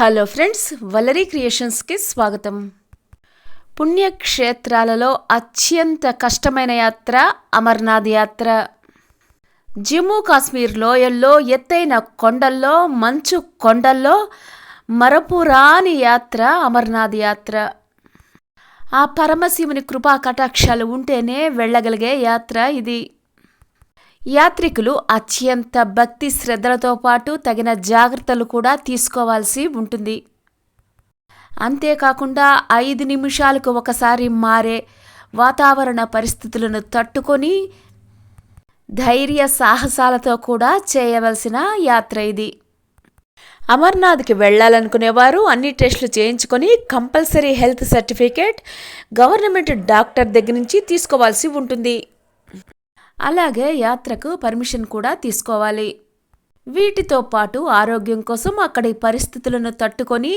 Hello friends వలరీ క్రియేషన్స్కి స్వాగతం. పుణ్యక్షేత్రాలలో అత్యంత కష్టమైన యాత్ర అమర్నాథ్ యాత్ర. జమ్మూ కాశ్మీర్ లోయల్లో ఎత్తైన కొండల్లో మంచు కొండల్లో మరపురాని యాత్ర అమర్నాథ్ యాత్ర. ఆ పరమశివుని కృపా కటాక్షాలు ఉంటేనే వెళ్ళగలిగే యాత్ర ఇది. యాత్రికులు అత్యంత భక్తి శ్రద్ధలతో పాటు తగిన జాగ్రత్తలు కూడా తీసుకోవాల్సి ఉంటుంది. అంతేకాకుండా ఐదు నిమిషాలకు ఒకసారి మారే వాతావరణ పరిస్థితులను తట్టుకొని ధైర్య సాహసాలతో కూడా చేయవలసిన యాత్ర ఇది. అమర్నాథ్కి వెళ్ళాలనుకునేవారు అన్ని టెస్టులు చేయించుకొని compulsory health certificate government doctor దగ్గర నుంచి తీసుకోవాల్సి ఉంటుంది. అలాగే యాత్రకు పర్మిషన్ కూడా తీసుకోవాలి. వీటితో పాటు ఆరోగ్యం కోసం అక్కడి పరిస్థితులను తట్టుకొని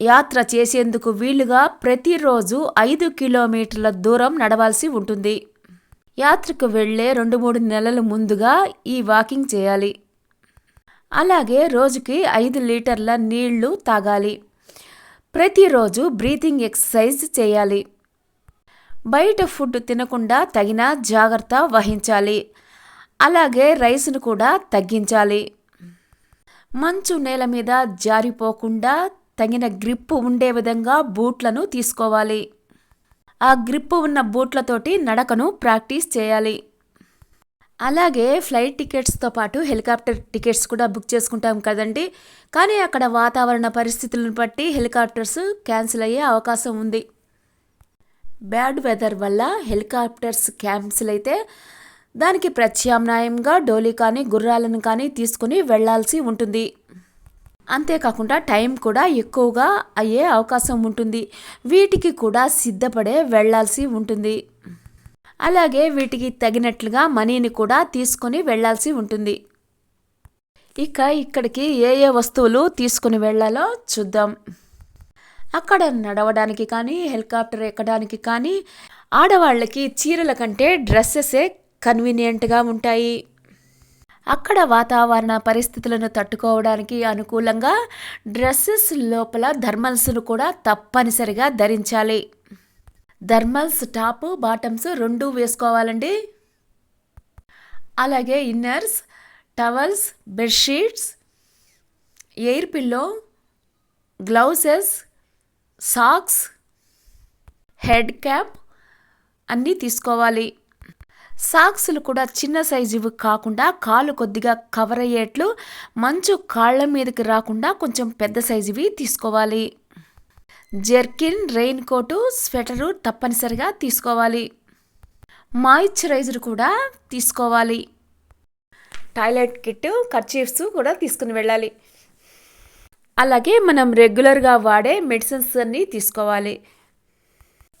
యాత్ర చేసేందుకు వీలుగా ప్రతిరోజు ఐదు కిలోమీటర్ల దూరం నడవాల్సి ఉంటుంది. యాత్రకు వెళ్ళే రెండు మూడు నెలల ముందుగా ఈ వాకింగ్ చేయాలి. అలాగే రోజుకి ఐదు లీటర్ల నీళ్ళు తాగాలి. ప్రతిరోజు బ్రీతింగ్ ఎక్సర్సైజ్ చేయాలి. బయట ఫుడ్ తినకుండా తగిన జాగ్రత్త వహించాలి. అలాగే రైస్ను కూడా తగ్గించాలి. మంచు నేల మీద జారిపోకుండా తగిన గ్రిప్పు ఉండే విధంగా బూట్లను తీసుకోవాలి. ఆ గ్రిప్పు ఉన్న బూట్లతోటి నడకను ప్రాక్టీస్ చేయాలి. అలాగే ఫ్లైట్ టికెట్స్తో పాటు హెలికాప్టర్ టికెట్స్ కూడా బుక్ చేసుకుంటాం కదండి. కానీ అక్కడ వాతావరణ పరిస్థితులను బట్టి హెలికాప్టర్స్ క్యాన్సిల్ అయ్యే అవకాశం ఉంది. బ్యాడ్ వెదర్ వల్ల హెలికాప్టర్స్ క్యాన్సిల్ అయితే దానికి ప్రత్యామ్నాయంగా డోలీ కానీ గుర్రాలను కానీ తీసుకుని వెళ్ళాల్సి ఉంటుంది. అంతేకాకుండా టైం కూడా ఎక్కువగా అయ్యే అవకాశం ఉంటుంది. వీటికి కూడా సిద్ధపడే వెళ్ళాల్సి ఉంటుంది. అలాగే వీటికి తగినట్లుగా మనీని కూడా తీసుకొని వెళ్ళాల్సి ఉంటుంది. ఇక ఇక్కడికి ఏ ఏ వస్తువులు తీసుకుని వెళ్ళాలో చూద్దాం. అక్కడ నడవడానికి కానీ హెలికాప్టర్ ఎక్కడానికి కానీ ఆడవాళ్ళకి చీరల కంటే డ్రెస్సెసే కన్వీనియంట్గా ఉంటాయి. అక్కడ వాతావరణ పరిస్థితులను తట్టుకోవడానికి అనుకూలంగా డ్రెస్సెస్ లోపల థర్మల్స్ను కూడా తప్పనిసరిగా ధరించాలి. థర్మల్స్ టాప్ బాటమ్స్ రెండు వేసుకోవాలండి. అలాగే inners towels bedsheets air pillow gloves socks head cap అన్నీ తీసుకోవాలి. సాక్స్లు కూడా చిన్న సైజువి కాకుండా కాలు కొద్దిగా కవర్ అయ్యేట్లు మంచు కాళ్ళ మీదకి రాకుండా కొంచెం పెద్ద సైజువి తీసుకోవాలి. జెర్కిన్ రెయిన్ కోటు స్వెటరు తప్పనిసరిగా తీసుకోవాలి. మాయిశ్చరైజర్ కూడా తీసుకోవాలి. టాయిలెట్ కిట్ కర్చీఫ్స్ కూడా తీసుకుని వెళ్ళాలి. అలాగే మనం రెగ్యులర్గా వాడే మెడిసిన్స్ అన్నీ తీసుకోవాలి.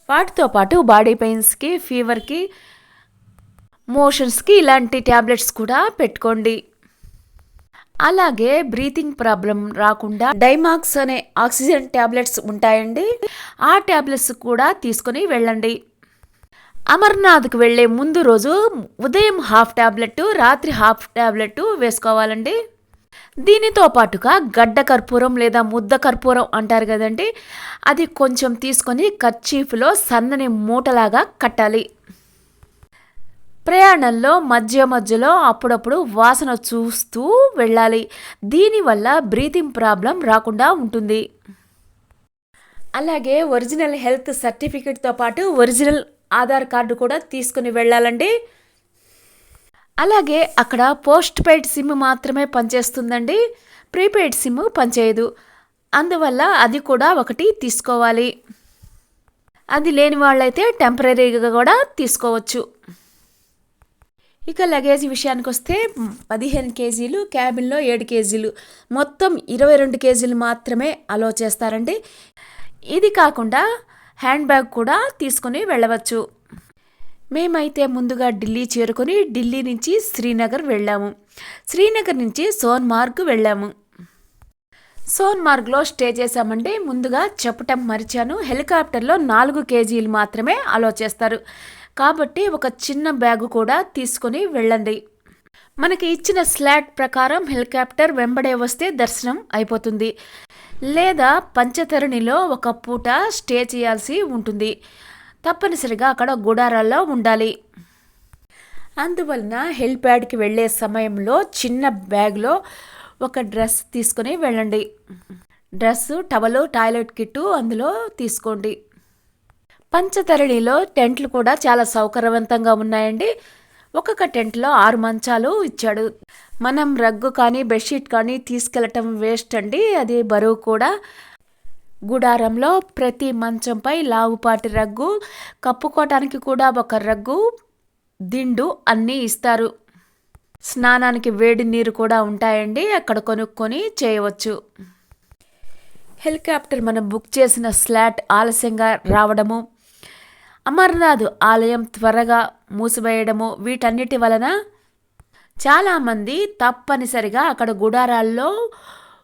వాటితో పాటు బాడీ పెయిన్స్కి ఫీవర్కి మోషన్స్కి ఇలాంటి ట్యాబ్లెట్స్ కూడా పెట్టుకోండి. అలాగే బ్రీతింగ్ ప్రాబ్లం రాకుండా డైమాక్స్ అనే ఆక్సిజన్ ట్యాబ్లెట్స్ ఉంటాయండి. ఆ ట్యాబ్లెట్స్ కూడా తీసుకొని వెళ్ళండి. అమర్నాథ్కి వెళ్ళే ముందు రోజు ఉదయం హాఫ్ ట్యాబ్లెట్ రాత్రి హాఫ్ ట్యాబ్లెట్ వేసుకోవాలండి. దీనితో పాటుగా గడ్డ కర్పూరం లేదా ముద్ద కర్పూరం అంటారు కదండి అది కొంచెం తీసుకొని కర్చీఫ్లో సన్నని మూటలాగా కట్టాలి. ప్రయాణంలో మధ్య మధ్యలో అప్పుడప్పుడు వాసన చూస్తూ వెళ్ళాలి. దీనివల్ల బ్రీతింగ్ ప్రాబ్లం రాకుండా ఉంటుంది. అలాగే ఒరిజినల్ హెల్త్ సర్టిఫికెట్తో పాటు ఒరిజినల్ ఆధార్ కార్డు కూడా తీసుకుని వెళ్ళాలండి. అలాగే అక్కడ పోస్ట్ పెయిడ్ సిమ్ మాత్రమే పనిచేస్తుందండి. ప్రీపెయిడ్ సిమ్ పనిచేయదు. అందువల్ల అది కూడా ఒకటి తీసుకోవాలి. అది లేని వాళ్ళైతే టెంపరీగా కూడా తీసుకోవచ్చు. ఇక లగేజ్ విషయానికి వస్తే పదిహేను కేజీలు క్యాబిన్లో ఏడు కేజీలు. మొత్తం ఇరవై రెండు కేజీలు మాత్రమే అలో చేస్తారండి. ఇది కాకుండా హ్యాండ్ బ్యాగ్ కూడా తీసుకుని వెళ్ళవచ్చు. మేమైతే ముందుగా ఢిల్లీ చేరుకొని ఢిల్లీ నుంచి శ్రీనగర్ వెళ్ళాము. శ్రీనగర్ నుంచి సోన్మార్గ్ వెళ్ళాము. సోన్మార్గ్లో స్టే చేశామంటే ముందుగా చెప్పటం మరిచాను. హెలికాప్టర్లో నాలుగు కేజీలు మాత్రమే అలో చేస్తారు. కాబట్టి ఒక చిన్న బ్యాగు కూడా తీసుకొని వెళ్ళండి. మనకి ఇచ్చిన స్లాట్ ప్రకారం హెలికాప్టర్ వెంబడే వస్తే దర్శనం అయిపోతుంది. లేదా పంచతరణిలో ఒక పూట స్టే చేయాల్సి ఉంటుంది. తప్పనిసరిగా అక్కడ గుడారాల్లో ఉండాలి. అందువలన హెల్ప్యాడ్కి వెళ్ళే సమయంలో చిన్న బ్యాగ్లో ఒక డ్రెస్ తీసుకొని వెళ్ళండి. డ్రెస్సు టవలు టాయిలెట్ కిట్టు అందులో తీసుకోండి. పంచతరణిలో టెంట్లు కూడా చాలా సౌకర్యవంతంగా ఉన్నాయండి. ఒక్కొక్క టెంట్లో ఆరు మంచాలు ఇచ్చాడు. మనం రగ్గు కానీ బెడ్షీట్ కానీ తీసుకెళ్ళటం వేస్ట్ అండి. అది బరువు కూడా. గుడారంలో ప్రతి మంచంపై లావుపాటి రగ్గు కప్పుకోవటానికి కూడా ఒక రగ్గు దిండు అన్నీ ఇస్తారు. స్నానానికి వేడి నీరు కూడా ఉంటాయండి అక్కడ కొనుక్కొని చేయవచ్చు. హెలికాప్టర్ మనం బుక్ చేసిన స్లాట్ ఆలస్యంగా రావడము అమర్నాథ్ ఆలయం త్వరగా మూసివేయడము వీటన్నిటి వలన చాలామంది తప్పనిసరిగా అక్కడ గుడారాల్లో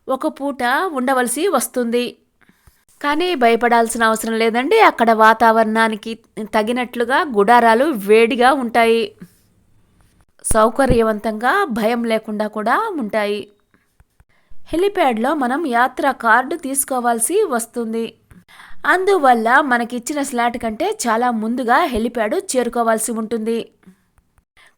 ఒక పూట ఉండవలసి వస్తుంది. కానీ భయపడాల్సిన అవసరం లేదండి. అక్కడ వాతావరణానికి తగినట్లుగా గుడారాలు వేడిగా ఉంటాయి. సౌకర్యవంతంగా భయం లేకుండా కూడా ఉంటాయి. హెలిప్యాడ్లో మనం యాత్ర కార్డు తీసుకోవాల్సి వస్తుంది. అందువల్ల మనకిచ్చిన స్లాట్ కంటే చాలా ముందుగా హెలిప్యాడ్ చేరుకోవాల్సి ఉంటుంది.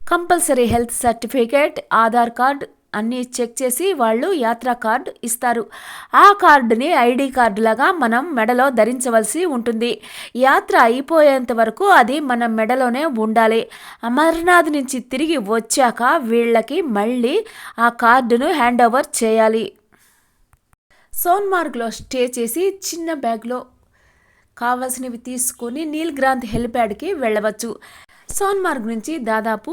Compulsory health certificate Aadhaar card అన్నీ చెక్ చేసి వాళ్ళు యాత్రా కార్డు ఇస్తారు. ఆ కార్డుని ఐడి కార్డు లాగా మనం మెడలో ధరించవలసి ఉంటుంది. యాత్ర అయిపోయేంత వరకు అది మన మెడలోనే ఉండాలి. అమర్నాథ్ నుంచి తిరిగి వచ్చాక వీళ్ళకి మళ్ళీ ఆ కార్డును హ్యాండ్ ఓవర్ చేయాలి. సోన్మార్గ్లో స్టే చేసి చిన్న బ్యాగ్లో కావలసినవి తీసుకొని నీల్గ్రాంత్ హెలిప్యాడ్కి వెళ్ళవచ్చు. సోన్మార్గ్ నుంచి దాదాపు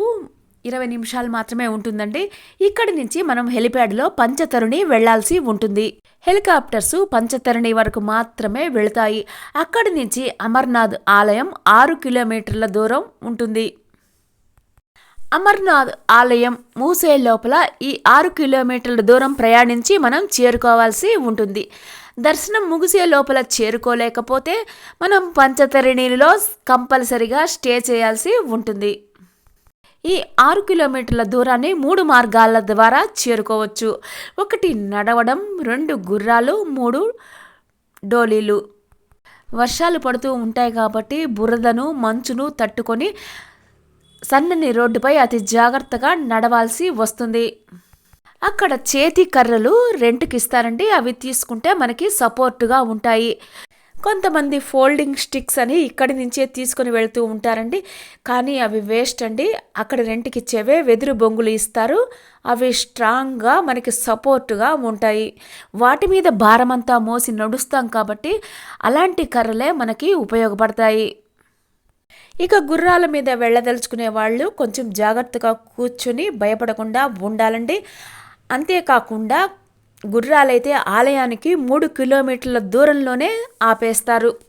ఇరవై నిమిషాలు మాత్రమే ఉంటుందండి. ఇక్కడి నుంచి మనం హెలిప్యాడ్లో పంచతరుణి వెళ్ళాల్సి ఉంటుంది. హెలికాప్టర్స్ పంచతరుణి వరకు మాత్రమే వెళతాయి. అక్కడి నుంచి అమర్నాథ్ ఆలయం ఆరు కిలోమీటర్ల దూరం ఉంటుంది. అమర్నాథ్ ఆలయం మూసే లోపల ఈ ఆరు కిలోమీటర్ల దూరం ప్రయాణించి మనం చేరుకోవాల్సి ఉంటుంది. దర్శనం ముగిసే లోపల చేరుకోలేకపోతే మనం పంచతరిణిలో కంపల్సరిగా స్టే చేయాల్సి ఉంటుంది. ఈ ఆరు కిలోమీటర్ల దూరాన్ని మూడు మార్గాల ద్వారా చేరుకోవచ్చు. ఒకటి నడవడం రెండు గుర్రాలు మూడు డోలీలు. వర్షాలు పడుతూ ఉంటాయి కాబట్టి బురదను మంచును తట్టుకొని సన్నని రోడ్డుపై అతి జాగ్రత్తగా నడవాల్సి వస్తుంది. అక్కడ చేతి కర్రలు రెంట్కి ఇస్తారండి. అవి తీసుకుంటే మనకి సపోర్టుగా ఉంటాయి. కొంతమంది ఫోల్డింగ్ స్టిక్స్ అని ఇక్కడి నుంచే తీసుకుని వెళ్తూ ఉంటారండి. కానీ అవి వేస్ట్ అండి. అక్కడ రెంట్కి ఇచ్చేవే వెదురు బొంగులు ఇస్తారు. అవి స్ట్రాంగ్గా మనకి సపోర్టుగా ఉంటాయి. వాటి మీద భారమంతా మోసి నడుస్తాం కాబట్టి అలాంటి కర్రలే మనకి ఉపయోగపడతాయి. ఇక గుర్రాల మీద వెళ్ళదలుచుకునే వాళ్ళు కొంచెం జాగ్రత్తగా కూర్చుని భయపడకుండా ఉండాలండి. అంతేకాకుండా గుర్రాలైతే ఆలయానికి మూడు కిలోమీటర్ల దూరంలోనే ఆపేస్తారు.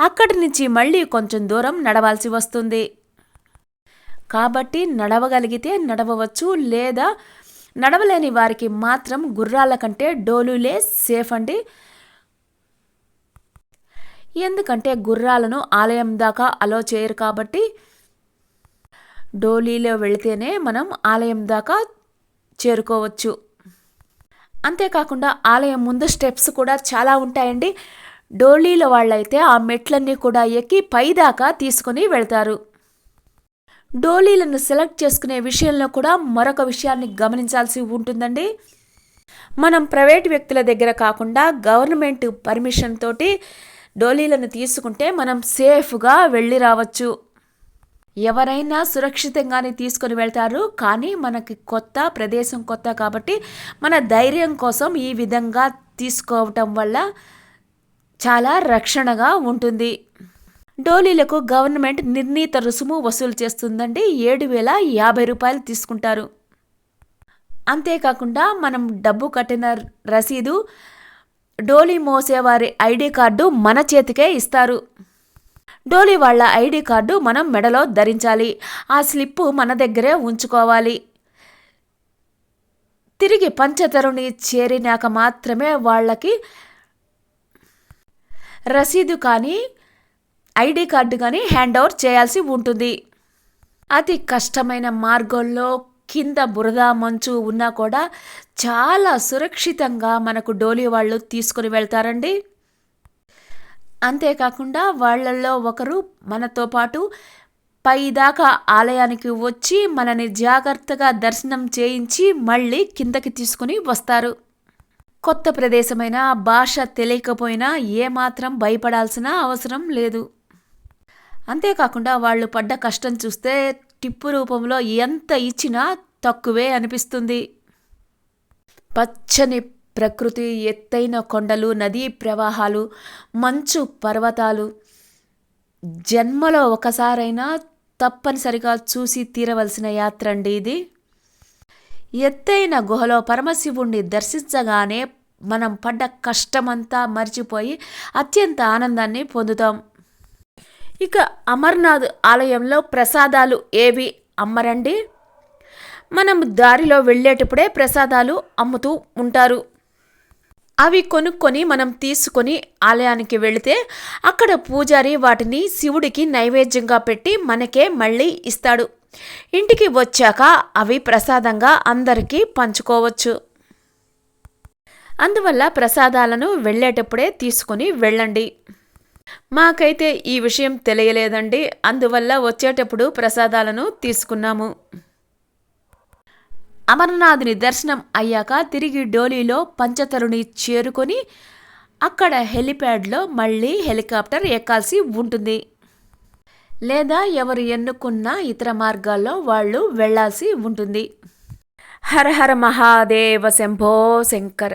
అక్కడి నుంచి మళ్ళీ కొంచెం దూరం నడవాల్సి వస్తుంది. కాబట్టి నడవగలిగితే నడవవచ్చు లేదా నడవలేని వారికి మాత్రం గుర్రాల కంటే డోలులే సేఫ్ అండి. ఎందుకంటే గుర్రాలను ఆలయం దాకా అలో చేయరు కాబట్టి డోలీలో వెళితేనే మనం ఆలయం దాకా చేరుకోవచ్చు. అంతేకాకుండా ఆలయం ముందు స్టెప్స్ కూడా చాలా ఉంటాయండి. డోలీల వాళ్ళైతే ఆ మెట్లన్నీ కూడా ఎక్కి పైదాకా తీసుకుని వెళ్తారు. డోలీలను సెలెక్ట్ చేసుకునే విషయంలో కూడా మరొక విషయాన్ని గమనించాల్సి ఉంటుందండి. మనం ప్రైవేట్ వ్యక్తుల దగ్గర కాకుండా గవర్నమెంట్ పర్మిషన్ తోటి డోలీలను తీసుకుంటే మనం సేఫ్గా వెళ్ళి రావచ్చు. ఎవరైనా సురక్షితంగానే తీసుకొని వెళ్తారు కానీ మనకి కొత్త ప్రదేశం కొత్త కాబట్టి మన ధైర్యం కోసం ఈ విధంగా తీసుకోవటం వల్ల చాలా రక్షణగా ఉంటుంది. డోలీలకు గవర్నమెంట్ నిర్ణీత రుసుము వసూలు చేస్తుందండి. ఏడు వేల యాభై రూపాయలు తీసుకుంటారు. అంతేకాకుండా మనం డబ్బు కట్టిన రసీదు డోలీ మోసేవారి ఐడి కార్డు మన చేతికే ఇస్తారు. డోలీ వాళ్ళ ఐడి కార్డు మనం మెడలో ధరించాలి. ఆ స్లిప్పు మన దగ్గరే ఉంచుకోవాలి. తిరిగి పంచతరుని చేరినాక మాత్రమే వాళ్ళకి రసీదు కానీ ఐడి కార్డు కానీ హ్యాండ్ ఓవర్ చేయాల్సి ఉంటుంది. అతి కష్టమైన మార్గంలో కింద బురద మంచు ఉన్నా కూడా చాలా సురక్షితంగా మనకు డోలీ వాళ్ళు తీసుకుని వెళ్తారండి. అంతేకాకుండా వాళ్ళల్లో ఒకరు మనతో పాటు పైదాకా ఆలయానికి వచ్చి మనని జాగ్రత్తగా దర్శనం చేయించి మళ్ళీ కిందకి తీసుకుని వస్తారు. కొత్త ప్రదేశమైన భాష తెలియకపోయినా ఏమాత్రం భయపడాల్సిన అవసరం లేదు. అంతేకాకుండా వాళ్ళు పడ్డ కష్టం చూస్తే టిప్పు రూపంలో ఎంత ఇచ్చినా తక్కువే అనిపిస్తుంది. పచ్చని ప్రకృతి ఎత్తైన కొండలు నదీ ప్రవాహాలు మంచు పర్వతాలు. జన్మలో ఒకసారైనా తప్పనిసరిగా చూసి తీరవలసిన యాత్ర అండి ఇది. ఎత్తైన గుహలో పరమశివుణ్ణి దర్శించగానే మనం పడ్డ కష్టమంతా మర్చిపోయి అత్యంత ఆనందాన్ని పొందుతాం. ఇక అమర్నాథ్ ఆలయంలో ప్రసాదాలు ఏవి అమ్మరండి? మనం దారిలో వెళ్ళేటప్పుడే ప్రసాదాలు అమ్ముతూ ఉంటారు. అవి కొనుక్కొని మనం తీసుకొని ఆలయానికి వెళితే అక్కడ పూజారి వాటిని శివుడికి నైవేద్యంగా పెట్టి మనకే మళ్ళీ ఇస్తాడు. ఇంటికి వచ్చాక అవి ప్రసాదంగా అందరికీ పంచుకోవచ్చు. అందువల్ల ప్రసాదాలను వెళ్ళేటప్పుడే తీసుకొని వెళ్ళండి. మాకైతే ఈ విషయం తెలియలేదండి. అందువల్ల వచ్చేటప్పుడు ప్రసాదాలను తీసుకున్నాము. అమరనాథుని దర్శనం అయ్యాక తిరిగి డోలీలో పంచతరుని చేరుకొని అక్కడ హెలిప్యాడ్లో మళ్ళీ హెలికాప్టర్ ఎక్కాల్సి ఉంటుంది. లేదా ఎవరు ఎన్నుకున్న ఇతర మార్గాల్లో వాళ్ళు వెళ్ళాల్సి ఉంటుంది. హర హర మహాదేవ శంభో శంకర.